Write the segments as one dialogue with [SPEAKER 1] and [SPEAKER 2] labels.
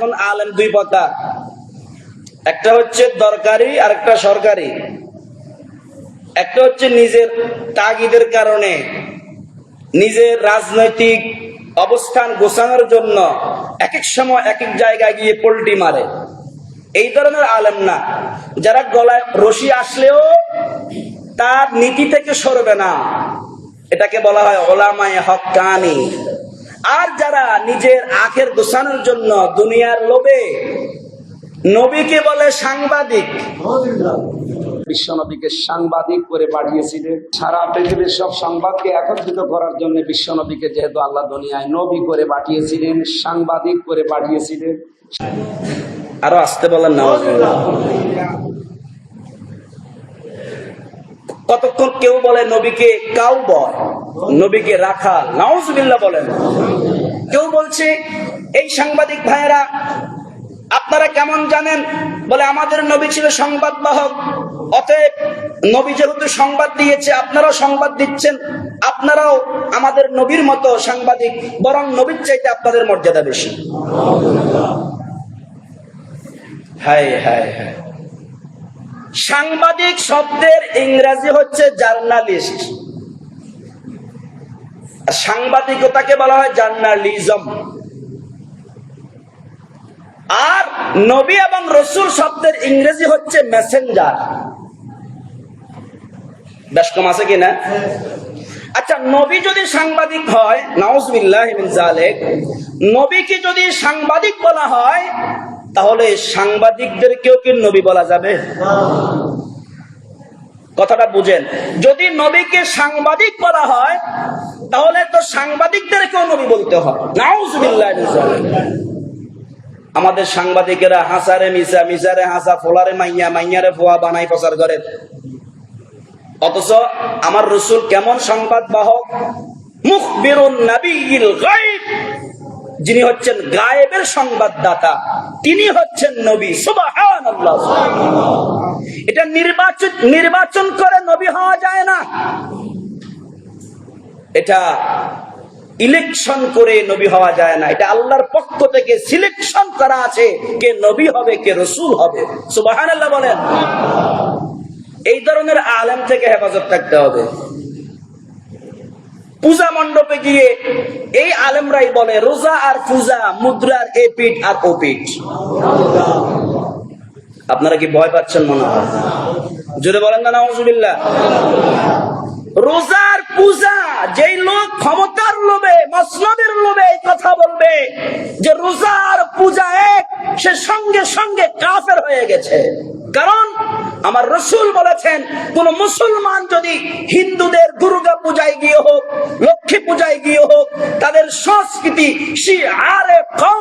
[SPEAKER 1] এখন আলেম দুই প্রকার একটা হচ্ছে দরকারি আর একটা সরকারি। একটা হচ্ছে নিজের তাগিদের কারণে, নিজের রাজনৈতিক অবস্থান গোছানোর জন্য এক এক সময় এক এক জায়গায় গিয়ে পোল্টি মারে। এই ধরনের আলেম না। যারা গলায় রশি আসলেও তার নীতি থেকে সরবে না। এটাকে বলা হয় ওলামায় হকানি। আর যারা নিজের আখের গোছানোর জন্য দুনিয়ার লোভে নবীকে বলে সাংবাদিক।
[SPEAKER 2] বিশ্বনবীকে সাংবাদিক করে পাঠিয়েছিলেন। সারা পৃথিবীর সব সংবাদকে একত্রিত করার জন্য বিশ্বনবীকে যেহেতু আল্লাহ দুনিয়ায় নবী করে পাঠিয়েছিলেন সাংবাদিক করে পাঠিয়েছিলেন।
[SPEAKER 1] আরও আসতে বলেন না কতক্ষণ কেউ বলে নবীকে কাউ বয় নবীকে রাখা, নাউজুবিল্লাহ বলেন। কেউ বলছে, এই সাংবাদিক ভাইয়েরা, আপনারা কেমন জানেন? বলে, আমাদের নবী ছিল সংবাদ বাহক অতএব নবী যেহেতু সংবাদ দিয়েছে, আপনারাও সংবাদ দিচ্ছেন, আপনারাও আমাদের নবীর মতো সাংবাদিক, বরং নবীর চাইতে আপনাদের মর্যাদা বেশি। হায় হায় হায়। সাংবাদিক শব্দের ইংরেজি হচ্ছে জার্নালিস্ট। সাংবাদিকতাকে বলা হয় জার্নালিজম। আর নবী এবং রসুল শব্দের ইংরেজি হচ্ছে মেসেঞ্জার। বেশ কম আছে কিনা? আচ্ছা নবী যদি সাংবাদিক হয়, নাউজবিল্লাহ নবীকে যদি সাংবাদিক বলা হয় তাহলে সাংবাদিকদেরকেও কি নবী বলা যাবে? কথাটা বুঝেন। যদি নবীকে সাংবাদিক বলা হয়, তাহলে তো সাংবাদিকদেরকেও নবী বলতে হয়। আমাদের সাংবাদিকেরা হাসারে মিসা মিসারে হাসা, ফোলারে মাইয়া, মাইয়ারে ফোয়া বানাই প্রচার করে। অথচ আমার রসুল কেমন সংবাদ বাহক? মুখ বেরুন নাবিল যিনি হচ্ছেন গায়েবের সংবাদদাতা, তিনি হচ্ছেন নবী সুবাহান এটা নির্বাচন নির্বাচন করে নবী হওয়া যায় না। এটা ইলেকশন করে নবী হওয়া যায় না। এটা আল্লাহর পক্ষ থেকে সিলেকশন করা আছে, কে নবী হবে, কে রসুল হবে। সুবাহান বলেন। এই ধরনের আলেম থেকে হেফাজত থাকতে হবে। পূজা মণ্ডপে গিয়ে এই আলেমরাই বলে, রোজা আর পূজা, মুদ্রার এ পিঠ আর ও পিঠ। আপনারা কি ভয় পাচ্ছেন মনে হয়? জোরে বলেন না নজুবিল্লা রোজার পূজা, যেই লোক ক্ষমতার লোভে, মসনদের লোভে এই কথা বলবে যে রোজার পূজা এক, সে সঙ্গে সঙ্গে কাফের হয়ে গেছে। কারণ আমার রসুল বলেছেন, কোন মুসলমান যদি হিন্দুদের দুর্গা পূজায় গিয়ে হোক, লক্ষ্মী পূজায় গিয়ে হোক, তাদের সংস্কৃতি কম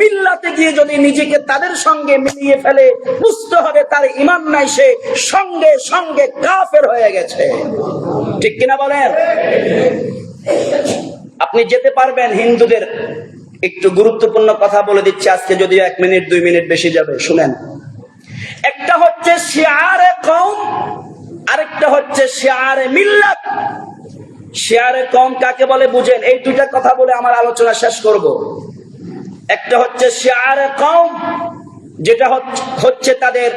[SPEAKER 1] মিল্লাতে গিয়ে যদি নিজেকে তাদের সঙ্গে মিলিয়ে ফেলে, বুঝতে হবে তার ইমান নাই, সে সঙ্গে সঙ্গে কাফের হয়ে গেছে। ঠিক কিনা বলেন? আপনি যেতে পারবেন, হিন্দুদের একটু গুরুত্বপূর্ণ কথা বলে দিচ্ছি, আজকে যদি এক মিনিট, দুই মিনিট বেশি যাবে, শুনেন। হচ্ছে শেয়ারে কম আরেকটা হচ্ছে শেয়ারে মিল্লাত। শেয়ারে কম কাকে বলে বুঝেন? এই দুইটা কথা বলে আমার আলোচনা শেষ করব। একটা হচ্ছে শেয়ারে কম যেটা হচ্ছে তাদের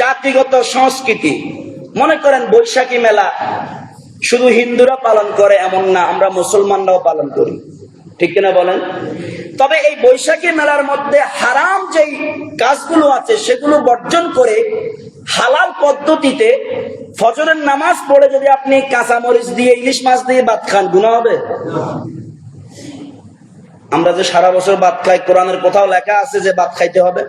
[SPEAKER 1] জাতিগত সংস্কৃতি। মনে করেন বৈশাখী মেলা, শুধু হিন্দুরা পালন করে এমন না, আমরা মুসলমানরাও পালন করি। ঠিক কিনা বলেন? তবে এই বৈশাখী মেলার মধ্যে হারাম যেই কাজগুলো আছে, সেগুলো বর্জন করে হালাল পদ্ধতিতে ফজরের নামাজ পড়ে যদি আপনি কাঁচামরিচ দিয়ে, ইলিশ মাছ দিয়ে ভাত খান গুণা হবে? আমরা যে সারা বছর ভাত খাই, কোরআনের কোথাও লেখা আছে যে ভাত খাইতে হবে?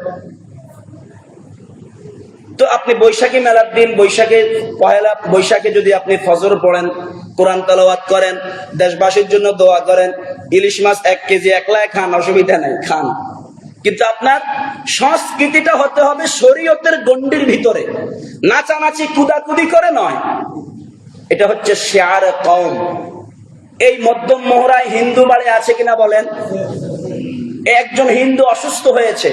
[SPEAKER 1] তো আপনি বৈশাখী মেলার দিন, বৈশাখে পয়লা, বৈশাখে যদি আপনি ফজর পড়েন কোরআন তালাবাদ করেন, দেশবাসীর জন্য দোয়া করেন, ইলিশ মাছ এক কেজি একলায় খান, অসুবিধা নেই, খান। কিন্তু আপনার সংস্কৃতিটা হতে হবে শরীয়তের গন্ডির ভিতরে। নাচানাচি, কুদাকুদি করে নয়। এটা হচ্ছে শেয়ার কম এই মধ্যম মোহরায় হিন্দু বাড়ি আছে কিনা বলেন? একজন হিন্দু অসুস্থ হয়েছে।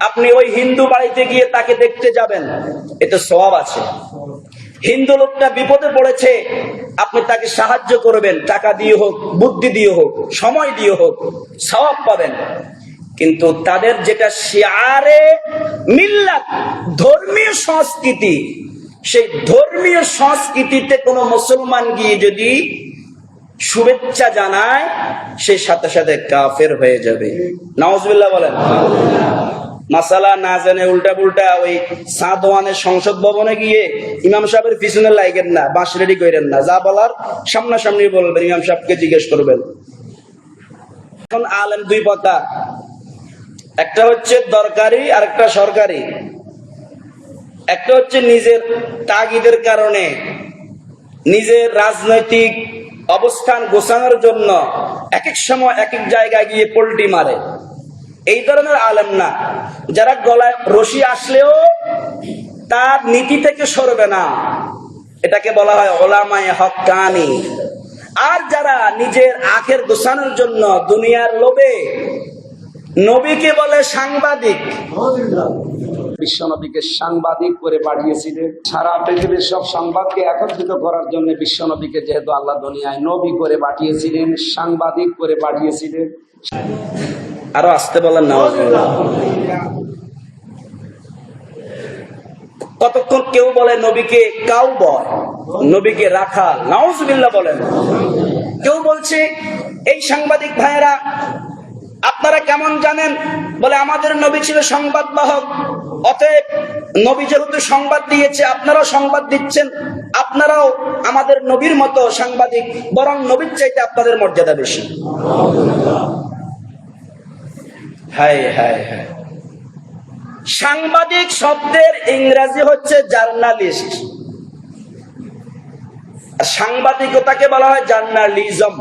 [SPEAKER 1] আপনি ওই হিন্দু বাড়িতে গিয়ে তাকে দেখতে যাবেন। এতে সব আছে। হিন্দু লোকটা বিপদে পড়েছে, আপনি তাকে সাহায্য করবেন, টাকা দিয়ে হোক, বুদ্ধি দিয়ে হোক, সময় দিয়ে হোক সবাব পাবেন। কিন্তু তাদের যেটা শিয়ারে মিল্লাত, ধর্মীয় সংস্কৃতি, সেই ধর্মীয় সংস্কৃতিতে কোনো মুসলমান গিয়ে যদি শুভেচ্ছা জানায়, সে সাথে সাথে কাফের হয়ে যাবে। নওয়াজবিল্লাহ বলেন। মাসালা না জানে উল্টা পুল্টা ওই সাদওয়ানের সংসদ ভবনে গিয়ে ইমাম সাহেবের পিছনে লাইগেন না, বাঁশ রেডি করেন না। যা বলার সামনাসামনি বলবেন, ইমাম সাহেবকে জিজ্ঞেস করবেন। এখন আলেম দুই প্রকার একটা হচ্ছে দরকারি আর একটা সরকারি। একটা হচ্ছে নিজের তাগিদের কারণে, নিজের রাজনৈতিক অবস্থান গোছানোর জন্য এক এক সময় এক এক জায়গায় গিয়ে পোল্টি মারে। এই ধরনের আলেম না। যারা গলায় রশি আসলেও তার নীতি থেকে সরবে না। এটাকে বলা হয় ওলামায় হকানি আর যারা নিজের আখের গোছানোর জন্য দুনিয়ার লোভে নবীকে বলে সাংবাদিক।
[SPEAKER 2] বিশ্বনবীকে সাংবাদিক করে পাঠিয়েছিলেন। সারা পৃথিবীর সব সংবাদকে একত্রিত করার জন্য বিশ্বনবীকে যেহেতু আল্লাহ দুনিয়ায় নবী করে পাঠিয়েছিলেন, সাংবাদিক করে পাঠিয়েছিলেন।
[SPEAKER 1] আরও আসতে বলেন না। কতক্ষণ কেউ বলে নবীকে কাউ বয় নবীকে রাখা নাউজবিল্লাহ বলেন। কেউ বলছে, এই সাংবাদিক ভাইয়েরা, আপনারা কেমন জানেন? বলে, আমাদের নবী ছিল সংবাদ বাহক অতএব নবী যেহেতু সংবাদ দিয়েছে, আপনারাও সংবাদ দিচ্ছেন, আপনারাও আমাদের নবীর মতো সাংবাদিক, বরং নবীর চাইতে আপনাদের মর্যাদা বেশি। হায় হায় সাংবাদিক শব্দের ইংরেজি হচ্ছে জার্নালিস্ট। সাংবাদিকতাকে বলা হয় জার্নালিজম।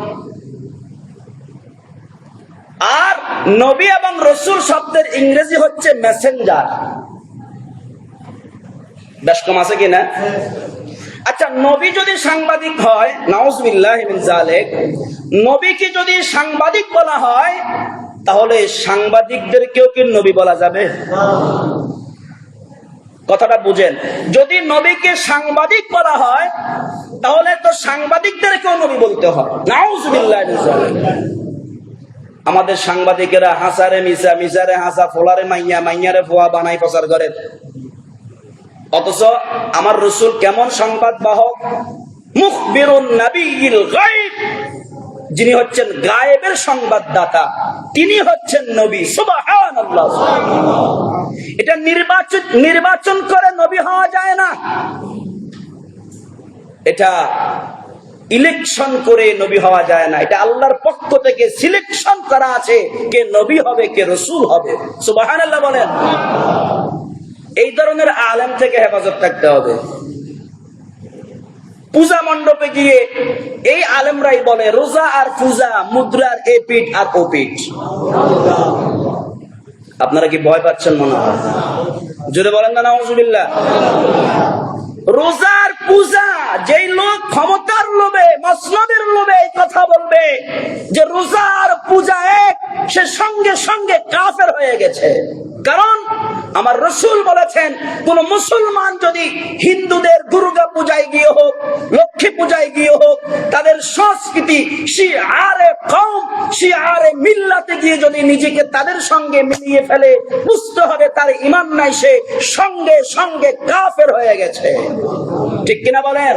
[SPEAKER 1] আর নবী এবং রসুল শব্দের ইংরেজি হচ্ছে মেসেঞ্জার। বেশ কম আছে কিনা? আচ্ছা নবী যদি সাংবাদিক হয়, নাউজবিল্লাহ নবীকে যদি সাংবাদিক বলা হয় তাহলে সাংবাদিকদেরকেও কি নবী বলা যাবে? কথাটা বুঝেন। যদি নবীকে সাংবাদিক বলা হয়, তাহলে তো সাংবাদিকদেরকেও নবী বলতে হয়। আমাদের সাংবাদিকেরা হাসারে মিসা মিসারে হাসা, ফোলারে মাইয়া, মাইয়ারে ফোয়া বানাই প্রচার করে। অথচ আমার রসুল কেমন সংবাদ বাহক? মুখ বেরুন নাবিল যিনি হচ্ছেন গায়েবের সংবাদদাতা, তিনি হচ্ছেন নবী সুবাহান এটা নির্বাচন নির্বাচন করে নবী হওয়া যায় না। এটা ইলেকশন করে নবী হওয়া যায় না। এটা আল্লাহর পক্ষ থেকে সিলেকশন করা আছে, কে নবী হবে, কে রসুল হবে। সুবাহান আল্লাহ বলেন। এই ধরনের আলেম থেকে হেফাজত থাকতে হবে। পূজা মণ্ডপে গিয়ে এই আলেমরাই বলে, রোজা আর পূজা, মুদ্রার এ পিঠ আর ও পিঠ। আপনারা কি ভয় পাচ্ছেন মনে হয়? জোরে বলেন না নজুবিল্লা রোজার পূজা, যেই লোক ক্ষমতার লোভে, মসনদের লোভে এই কথা বলবে যে রোজার পূজা এক, সে সঙ্গে সঙ্গে কাফের হয়ে গেছে। কারণ আমার রসুল বলেছেন, কোন মুসলমান যদি হিন্দুদের দুর্গা পূজায় গিয়ে হোক, লক্ষ্মী পূজায় গিয়ে হোক, তাদের সংস্কৃতি মিল্লাতে গিয়ে যদি নিজেকে তাদের সঙ্গে মিলিয়ে ফেলে, বুঝতে হবে তার ইমান নাই, সে সঙ্গে সঙ্গে কাফের হয়ে গেছে। ঠিক কিনা বলেন?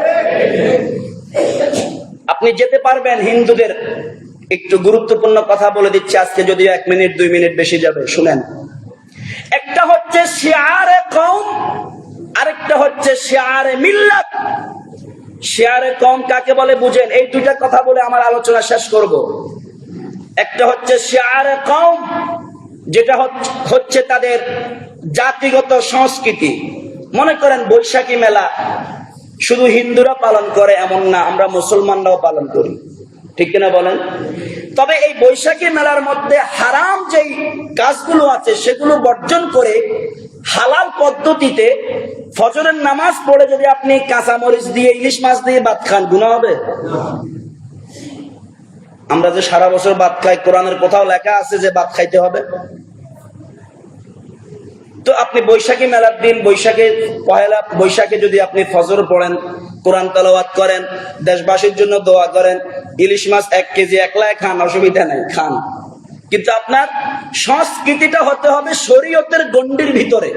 [SPEAKER 1] আপনি যেতে পারবেন হিন্দুদের। একটু গুরুত্বপূর্ণ কথা বলে দিচ্ছে, আজকে যদিও এক মিনিট, দুই মিনিট বেশি যাবে, শুনেন। একটা হচ্ছে শিয়ারে কম আরেকটা হচ্ছে শিয়ারে মিল্লাত। শিয়ারে কম কাকে বলে বুঝেন? এই দুইটা কথা বলে আমার আলোচনা শেষ করব। একটা হচ্ছে শিয়ারে কম যেটা হচ্ছে- তাদের জাতিগত সংস্কৃতি। মনে করেন বৈশাখী মেলা, শুধু হিন্দুরা পালন করে এমন না, আমরা মুসলমানরাও পালন করি। ঠিক কিনা বলেন? তবে এই বৈশাখী মেলার মধ্যে হারাম যেই কাজগুলো আছে, সেগুলো বর্জন করে হালাল পদ্ধতিতে ফজরের নামাজ পড়ে যদি আপনি কাঁচামরিচ দিয়ে, ইলিশ মাছ দিয়ে ভাত খান গুণা হবে? আমরা যে সারা বছর ভাত খাই, কোরআনের কোথাও লেখা আছে যে ভাত খাইতে হবে? তো আপনি বৈশাখী মেলার দিন, বৈশাখে পহেলা বৈশাখে যদি আপনি ফজর পড়েন কোরআন তালাওয়াত করেন, দেশবাসীর জন্য দোয়া করেন, ইলিশ মাছ এক কেজি একলায় খান, অসুবিধা নাই, খান। কিন্তু আপনার সংস্কৃতিটা হতে হবে শরীয়তের গণ্ডির ভিতরে।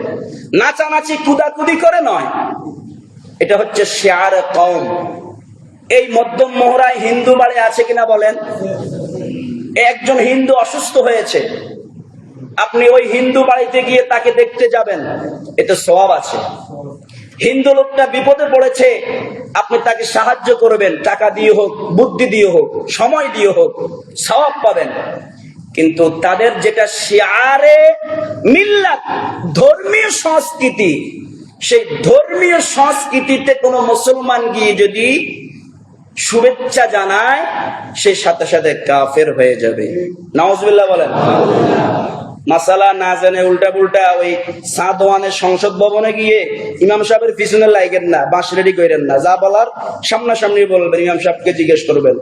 [SPEAKER 1] নাচানাচি, কুদাকুদি করে নয়। এটা হচ্ছে শেয়ার কম এই মধ্যম মোহরায় হিন্দু বাড়ি আছে কিনা বলেন? একজন হিন্দু অসুস্থ হয়েছে। আপনি ওই হিন্দু বাড়িতে গিয়ে তাকে দেখতে যাবেন। এতে সবাব আছে। হিন্দু লোকটা বিপদে পড়েছে, আপনি তাকে সাহায্য করবেন, টাকা দিয়ে হোক, বুদ্ধি দিয়ে হোক, সময় দিয়ে হোক সবাব পাবেন। কিন্তু তাদের যেটা শিয়ারে মিল্লাত, ধর্মীয় সংস্কৃতি, সেই ধর্মীয় সংস্কৃতিতে কোনো মুসলমান গিয়ে যদি শুভেচ্ছা জানায়, সে সাথে সাথে কাফের হয়ে যাবে। নওয়াজবিল্লাহ বলেন। মাসালা না জানে উল্টা পুল্টা ওই সাদওয়ানের সংসদ ভবনে গিয়ে ইমাম সাহেবের পিছনে লাইগেন না, বাঁশ রেডি করেন না। যা বলার সামনাসামনি বলবেন, ইমাম সাহেবকে জিজ্ঞেস করবেন।